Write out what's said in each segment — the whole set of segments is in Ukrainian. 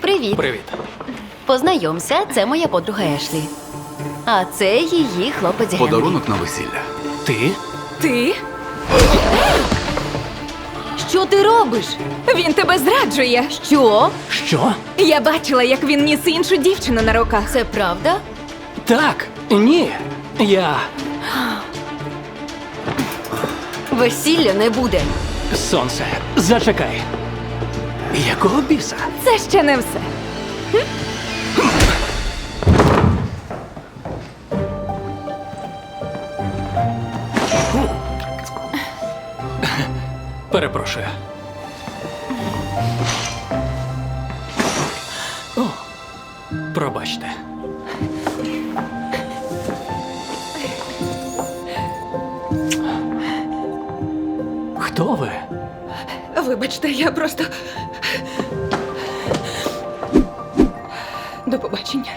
Привіт. Привіт. Познайомся, це моя подруга Ешлі. А це її хлопець Генрі. Подарунок на весілля. Ти? Ти? Що ти робиш? Він тебе зраджує. Що? Що? Я бачила, як він ніс іншу дівчину на руках. Це правда? Так. Ні. Я. Весілля не буде. Сонце. Зачекай. Якого біса? Це ще не все. Перепрошую. О, пробачте. Вибачте, я просто. До побачення.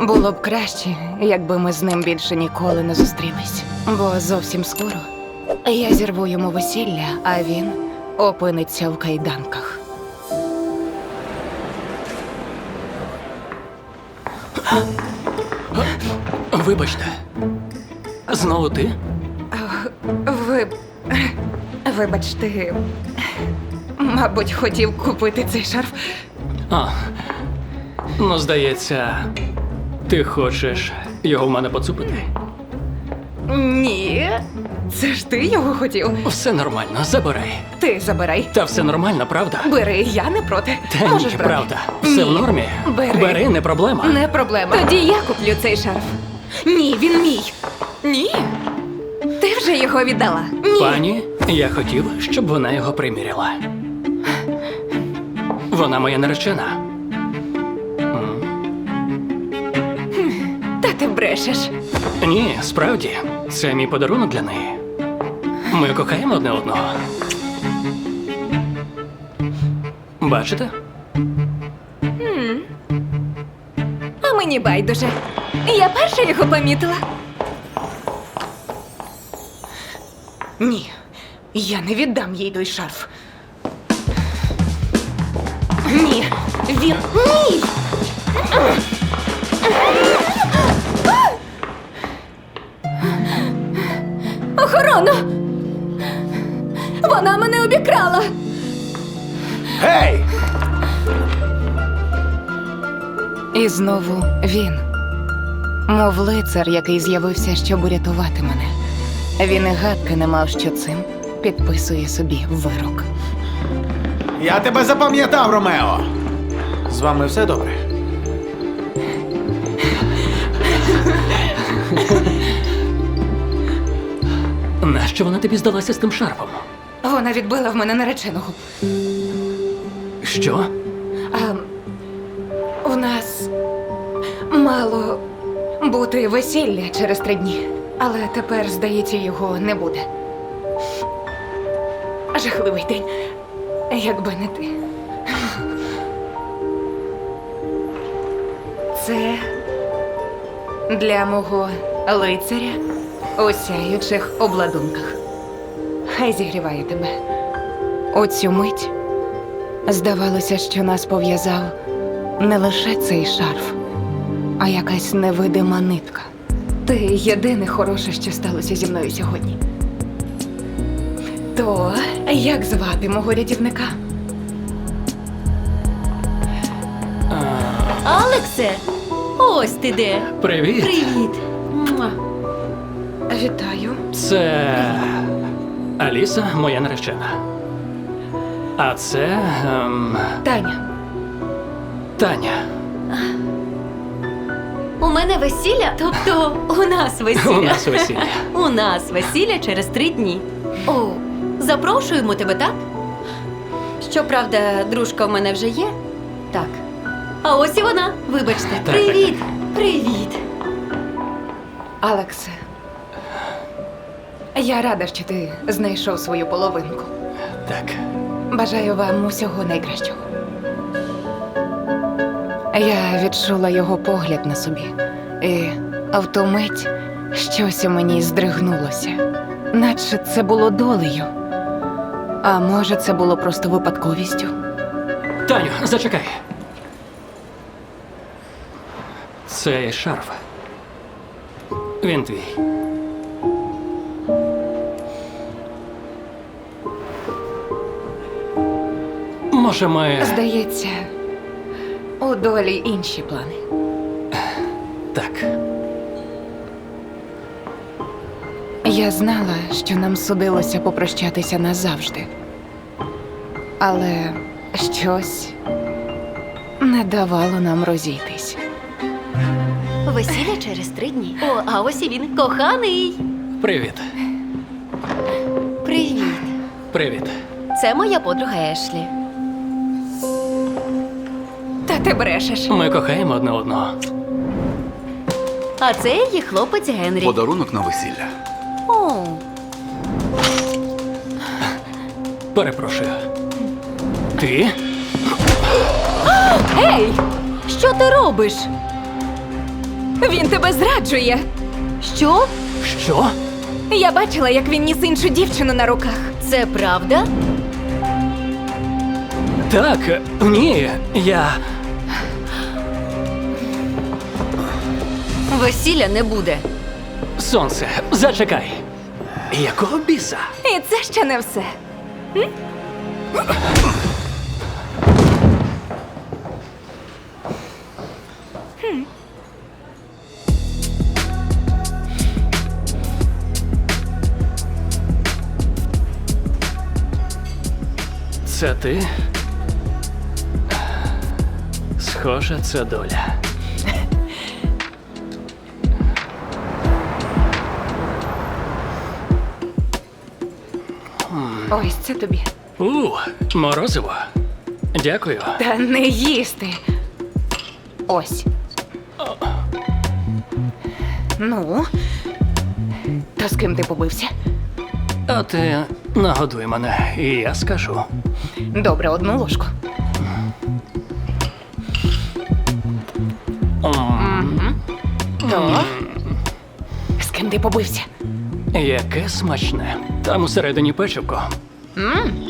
Було б краще, якби ми з ним більше ніколи не зустрілись. Бо зовсім скоро я зірву йому весілля, а він опиниться в кайданках. Вибачте. Знову ти? Ви. Вибачте, мабуть, хотів купити цей шарф. А. Ну, здається, ти хочеш його в мене поцупити? Ні. Це ж ти його хотів. Все нормально, забирай. Ти забирай. Та все нормально, правда? Бери, я не проти. Та Можеш ні, брати. правда. Все в Ні. нормі. Бери. Бери, не проблема. Не проблема. Тоді я куплю цей шарф. Ні, він мій. Ні. Ти вже його віддала. Ні. Пані, я хотів, щоб вона його приміряла. Вона моя наречена. Та ти брешеш. Ні, справді, це мій подарунок для неї. Ми кохаємо одне одного. Бачите? А мені байдуже. Я перша його помітила. Ні, я не віддам їй той шарф. Ні, він мій. Охорона! Вона мене обікрала. Гей! І знову він, мов лицар, який з'явився, щоб урятувати мене. Він і гадки не мав, що цим підписує собі вирок. Я тебе запам'ятав, Ромео! З вами все добре? Нащо вона тобі здалася з тим шарфом? Вона відбила в мене нареченого. Що? А у нас мало бути весілля через три дні, але тепер, здається, його не буде. Жахливий день, якби не ти. Це для мого лицаря у сяючих обладунках. Хай зігріває тебе. У цю мить Здавалося, що нас пов'язав не лише цей шарф, а якась невидима нитка. Ти єдине хороше, що сталося зі мною сьогодні. То як звати мого рятівника? Алексе! Ось ти де. Привіт. Привіт. Муа. Вітаю. Це Аліса, моя наречена. А це ем, Таня. Таня. У мене весілля? Тобто у нас весілля. У нас весілля. У нас весілля через три дні. О, запрошуємо тебе, так? Щоправда, дружка в мене вже є. Так. А ось і вона. Вибачте. Так, Привіт. Привіт. Алексе. Я рада, що ти знайшов свою половинку. Так. Бажаю вам усього найкращого. Я відчула його погляд на собі, і в ту мить щось у мені здригнулося. наче це було долею. А може, це було просто випадковістю. Таню, зачекай. Цей шарф. Він твій. Може, ми. Здається, у долі інші плани. Так. Я знала, що нам судилося попрощатися назавжди. Але щось не давало нам розійтись. Весілля через три дні. О, а ось і він, коханий. Привіт. Привіт. Привіт. Це моя подруга Ешлі. Та ти брешеш. Ми кохаємо одне одного. А це її хлопець Генрі. Подарунок на весілля. О, Перепрошую. Ти? Ей! Що ти робиш? Він тебе зраджує. Що? Що? Я бачила, як він ніс іншу дівчину на руках. Це правда? Так, ні, я. Весілля не буде. Сонце, зачекай. Якого біса? І це ще не все. Це ти? Схоже, це доля. Ось це тобі. У, морозиво. Дякую. Та не їсти. Ось. Ну. То з ким ти побився? А ти нагодуй мене, і я скажу. Добре, одну ложку. То. З ким ти побився? Яке смачне. Там усередині печивко.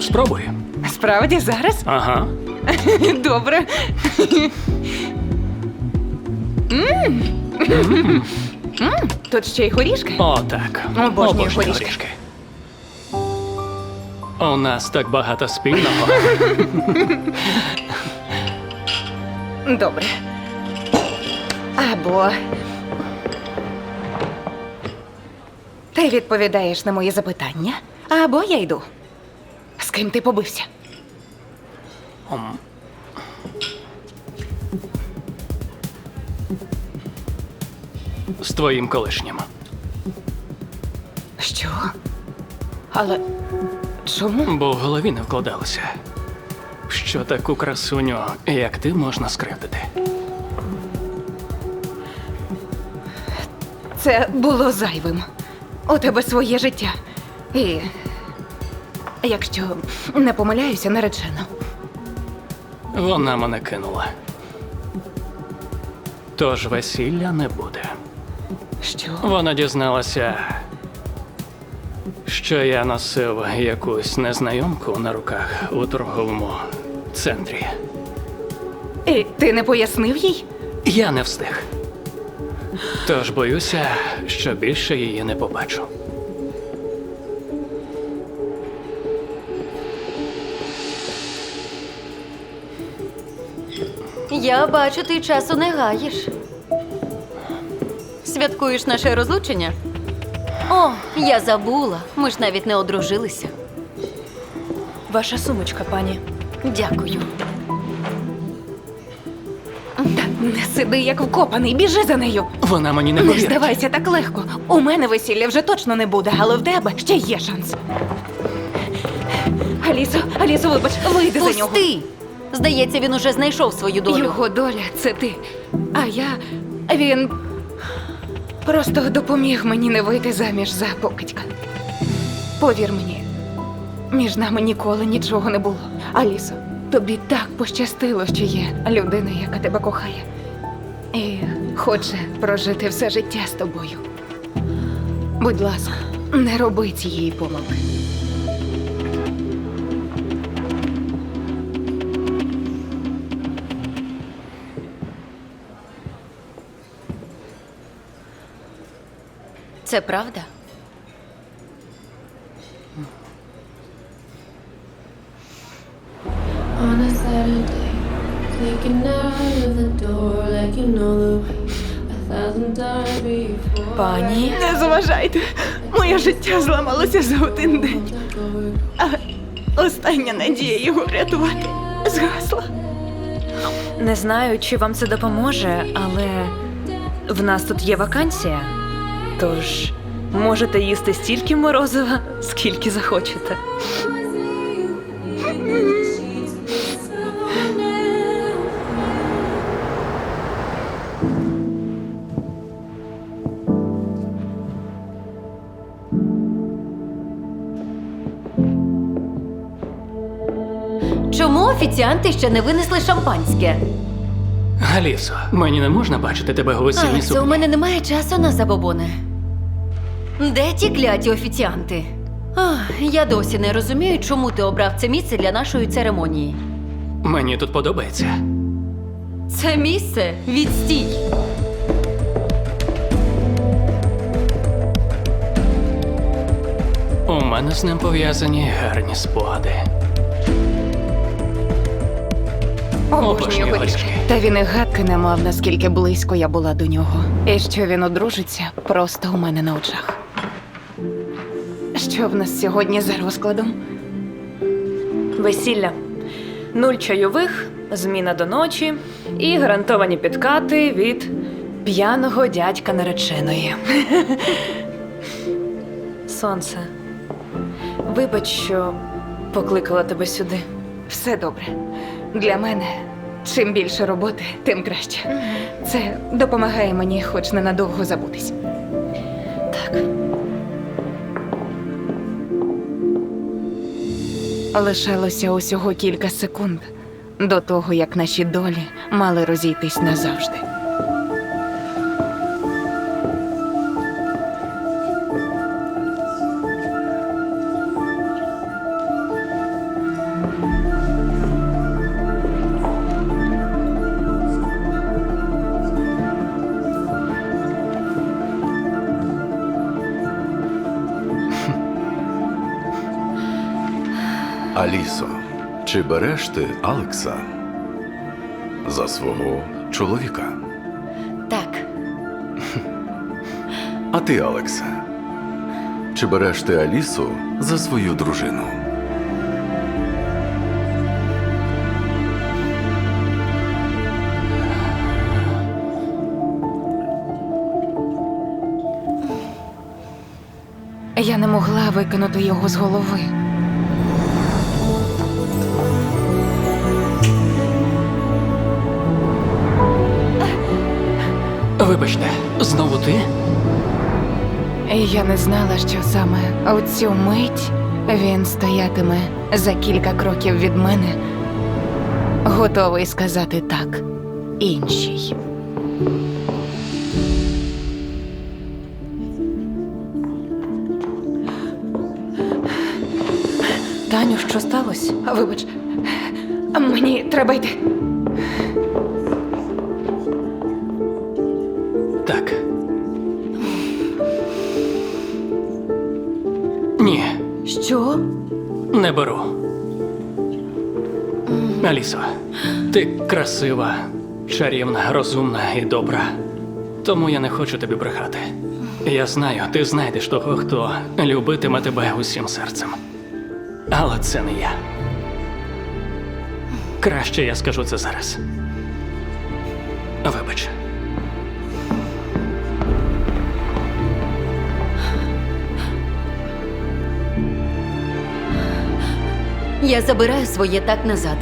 Спробуй. Справді зараз? Ага. Добре. Тут ще й горішки. О, так. Обожнюю горішки. У нас так багато спільного. Добре. Або. Ти відповідаєш на мої запитання, або я йду. З ким ти побився? З твоїм колишнім. Що? Але чому? Бо в голові не вкладалося. Що таку красуню, як ти, можна скривдити. Це було зайвим. У тебе своє життя. І. Якщо не помиляюся, наречено. Вона мене кинула. Тож весілля не буде. Що? Вона дізналася, що я носив якусь незнайомку на руках у торговому центрі. І ти не пояснив їй? Я не встиг. Тож боюся, що більше її не побачу. Я бачу, ти часу не гаєш. Святкуєш наше розлучення? О, я забула. Ми ж навіть не одружилися. Ваша сумочка, пані. Дякую. Та не сиди як вкопаний, біжи за нею. Вона мені не Не повірить. здавайся так легко. У мене весілля вже точно не буде, але в тебе ще є шанс. Алісо, Алісо, вибач, вийди за нього. Пусти! Здається, він уже знайшов свою долю. Його доля це ти. А я. Він просто допоміг мені не вийти заміж за покидька. Повір мені, між нами ніколи нічого не було. Алісо, тобі так пощастило, що є людина, яка тебе кохає. І хоче прожити все життя з тобою. Будь ласка, Не роби цієї помилки. Це правда? On a Saturday, Пані, Не заважайте. Моє життя зламалося за один день. А остання надія його врятувати згасла. не знаю, чи вам це допоможе, але в нас тут є вакансія. Тож можете їсти стільки морозива, скільки захочете. Чому офіціанти ще не винесли шампанське? Алісо, мені не можна бачити тебе весільній Алексе, у сукні. мене немає часу на забобони. Де ті кляті офіціанти? Ах, я досі не розумію, чому ти обрав це місце для нашої церемонії. Мені тут подобається. Це місце відстій. У мене з ним пов'язані гарні спогади. Обожнюю горішки. Та він і гадки не мав, наскільки близько я була до нього. І що він одружиться просто у мене на очах. Що в нас сьогодні за розкладом? Весілля. Нуль чайових, зміна до ночі і гарантовані підкати від п'яного дядька нареченої. Сонце. Вибач, що покликала тебе сюди. Все добре. Для мене чим більше роботи, тим краще. Це допомагає мені хоч ненадовго забутись. Так. Лишалося усього кілька секунд до того, як наші долі мали розійтись назавжди. Алісо, чи береш ти Алекса за свого чоловіка? Так, А ти, Алекса? Чи береш ти Алісу за свою дружину? Я не могла викинути його з голови. Вибачте, знову ти? Я не знала, що саме у цю мить він стоятиме за кілька кроків від мене, готовий сказати так іншій. Таню, що сталося? Вибач, мені треба йти. Не беру. Алісо, ти красива, чарівна, розумна і добра. Тому я не хочу тобі брехати. Я знаю, ти знайдеш того, хто любитиме тебе усім серцем. Але це не я. Краще я скажу це зараз. Вибач. Я забираю своє так назад.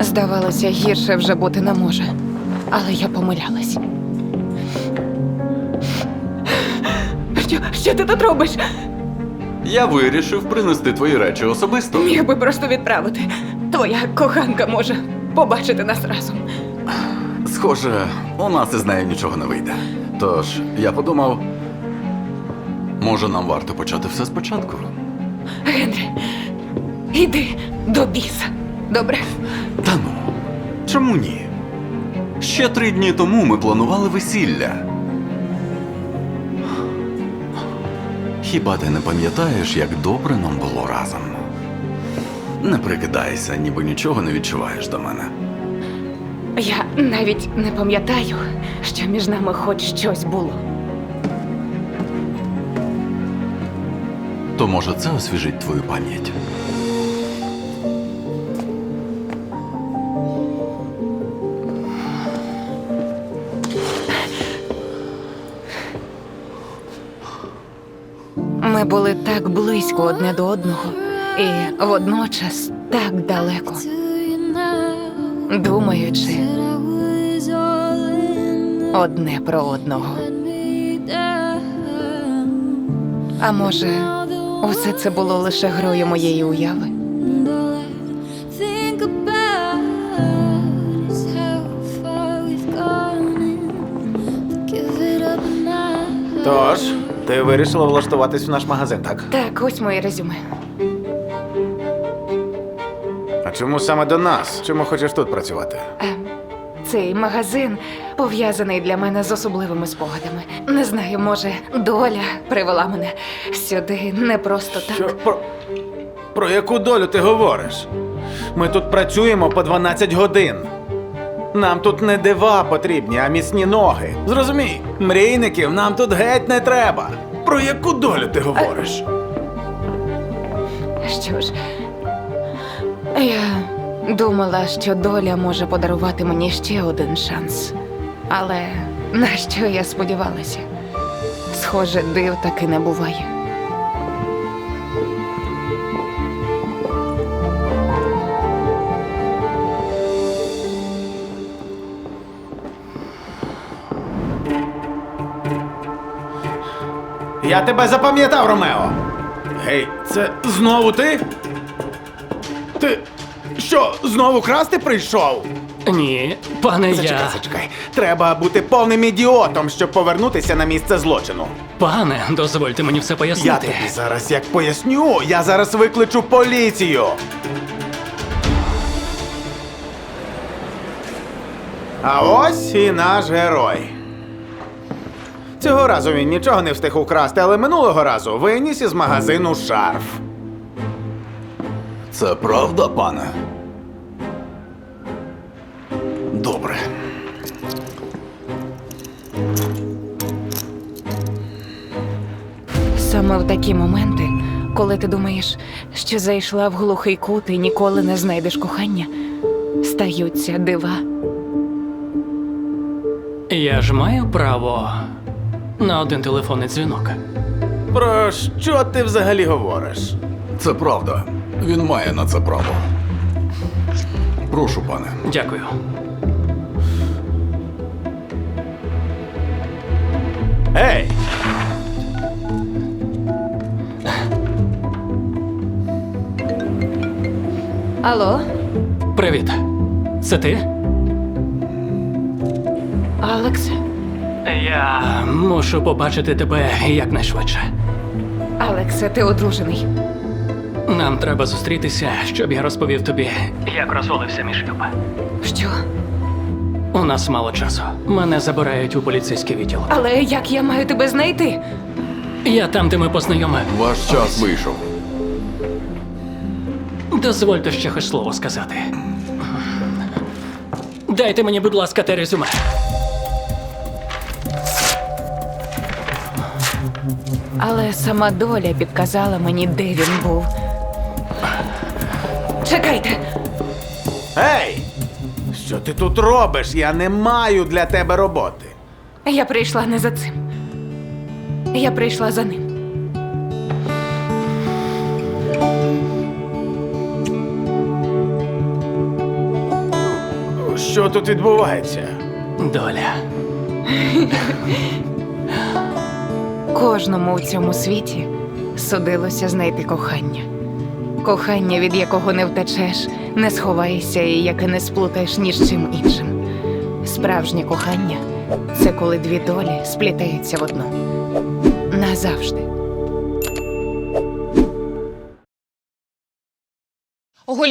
Здавалося, гірше вже бути не може. Але я помилялась. Що, що ти тут робиш? Я вирішив принести твої речі особисто. Міг би просто відправити. Твоя коханка може побачити нас разом. Схоже, у нас із нею нічого не вийде. Тож я подумав, може нам варто почати все спочатку. Генрі, іди до біса. Добре? Та ну, чому ні? Ще три дні тому ми планували весілля. Хіба ти не пам'ятаєш, як добре нам було разом? Не прикидайся, ніби нічого не відчуваєш до мене. Я навіть не пам'ятаю, що між нами хоч щось було. То може це освіжить твою пам'ять? Ми були так близько одне до одного, і водночас так далеко, думаючи одне про одного. А може, усе це було лише грою моєї уяви? Тож, ти вирішила влаштуватись в наш магазин, так? Так, ось моє резюме. Чому саме до нас? Чому хочеш тут працювати? Ем, Цей магазин пов'язаний для мене з особливими спогадами. Не знаю, може, доля привела мене сюди не просто так. Що про. Про яку долю ти говориш? Ми тут працюємо по 12 годин. Нам тут не дива потрібні, а міцні ноги. Зрозумій, мрійників нам тут геть не треба. Про яку долю ти говориш? Що ж, я думала, що доля може подарувати мені ще один шанс. Але на що я сподівалася? Схоже, див таки не буває. Я тебе запам'ятав, Ромео. Гей, це знову ти? Ти що, знову красти прийшов? Ні, пане Зачекай, я. зачекай. Треба бути повним ідіотом, щоб повернутися на місце злочину. Пане, дозвольте мені все Я пояснити. тобі зараз як поясню, я зараз викличу поліцію. А ось і наш герой. Цього разу він нічого не встиг украсти, але минулого разу виніс із магазину шарф. Це правда, пане? Добре. Саме в такі моменти, коли ти думаєш, що зайшла в глухий кут і ніколи не знайдеш кохання, стаються дива. Я ж маю право на один телефонний дзвінок. Про що ти взагалі говориш? Це правда. Він має на це право. Прошу, пане. Дякую. Ей! Алло, Привіт. Це ти? Алекс? Я мушу побачити тебе якнайшвидше. Алексе, ти одружений. Нам треба зустрітися, щоб я розповів тобі, як розвалився мій шлюб. Що? У нас мало часу. Мене забирають у поліцейський відділ. Але як я маю тебе знайти? Я там, де ми познайомі. Ваш час вийшов. Дозвольте ще хоч слово сказати. Дайте мені, будь ласка, те резюме. Але сама доля підказала мені, де він був. Чекайте! Ей! Що ти тут робиш? Я не маю для тебе роботи. Я прийшла не за цим. Я прийшла за ним. Що тут відбувається? Доля. Кожному у цьому світі судилося знайти кохання. Кохання, від якого не втечеш, не сховаєшся і яке не сплутаєш ні з чим іншим. Справжнє кохання це коли дві долі сплітаються в одну. Назавжди.